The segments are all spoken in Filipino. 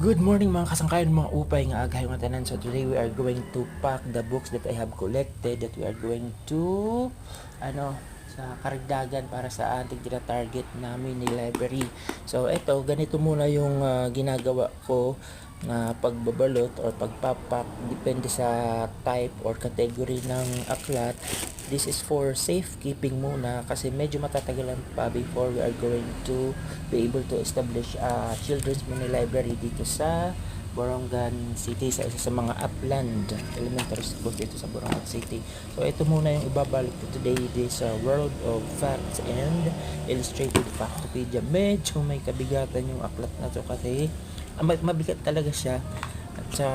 Good morning mga kasangkayan, mga upay nga agahay nga tanan. So today we are going to pack the books that I have collected that we are going to ano sa karagdagan para sa ating tina-target namin ni library. So eto, ganito muna yung ah, ginagawa ko na pagbabalot or pagpapak depende sa type or category ng aklat. This is for safekeeping muna kasi medyo matatagalan pa before we are going to be able to establish a children's mini library dito sa Borongan City sa isa sa mga upland elementary school dito sa Borongan City. So ito muna yung ibabalik ko today this uh, World of Facts and Illustrated Factopedia. Medyo may kabigatan yung aklat na to kasi mabigat talaga siya. At sa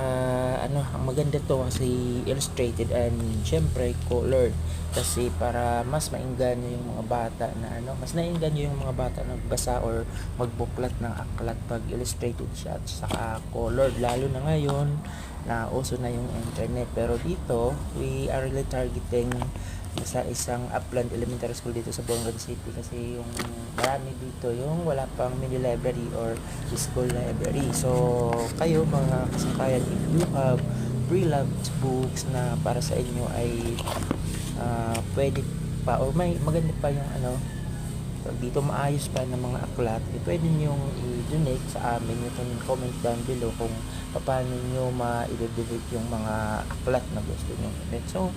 ano, ang maganda to kasi illustrated and syempre colored. Kasi para mas maingganyo yung mga bata na ano, mas naingganyo yung mga bata na magbasa or magbuklat ng aklat pag illustrated siya at saka colored. Lalo na ngayon na uso na yung internet. Pero dito we are really targeting sa isang upland elementary school dito sa Bongan City. Kasi yung marami dito yung wala pang mini library or school library. So kayo mga kasangkayan if you have pre-loved books na para sa inyo ay ah, pwede pa o may maganda pa yung ano dito maayos pa ng mga aklat eh, pwede nyo i-donate sa amin. You can comment down below kung paano nyo ma-i-donate yung mga aklat na gusto donate so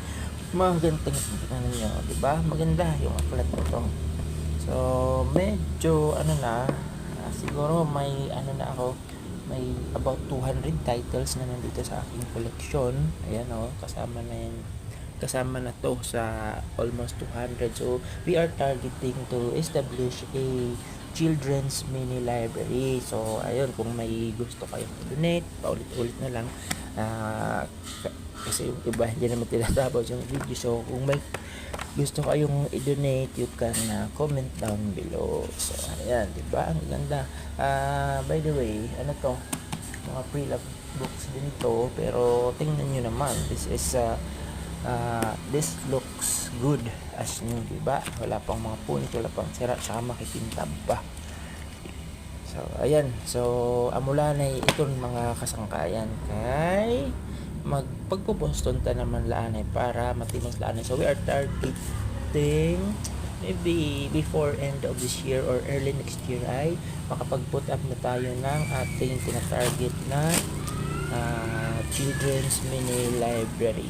magandang ano nyo di ba? Maganda yung aklat na to. So medyo ano na ah, siguro may ano na ako may about 200 titles na nandito sa aking collection. Ayan o kasama na yan. Kasama na to sa almost 200 so we are targeting to establish a children's mini library. So ayun kung may gusto kayong donate paulit-ulit na lang. K- kasi yung iba hindi naman tinatapos yung video. So kung may gusto kayong i-donate you can ah, comment down below. So ayan di ba? Ang ganda. Ah, by the way ano to? Mga pre-love books din ito pero tingnan nyo naman. This is uh, uh, this looks good as new di ba? Wala pang mga punit wala pang sira saka makipintab pa. So ayan. So amulanay iton mga kasangkayan kay magpagpupuston ta naman laanay para matinos laanay so we are targeting maybe before end of this year or early next year ay makapag-put up na tayo ng ating tinatarget na ah, children's mini library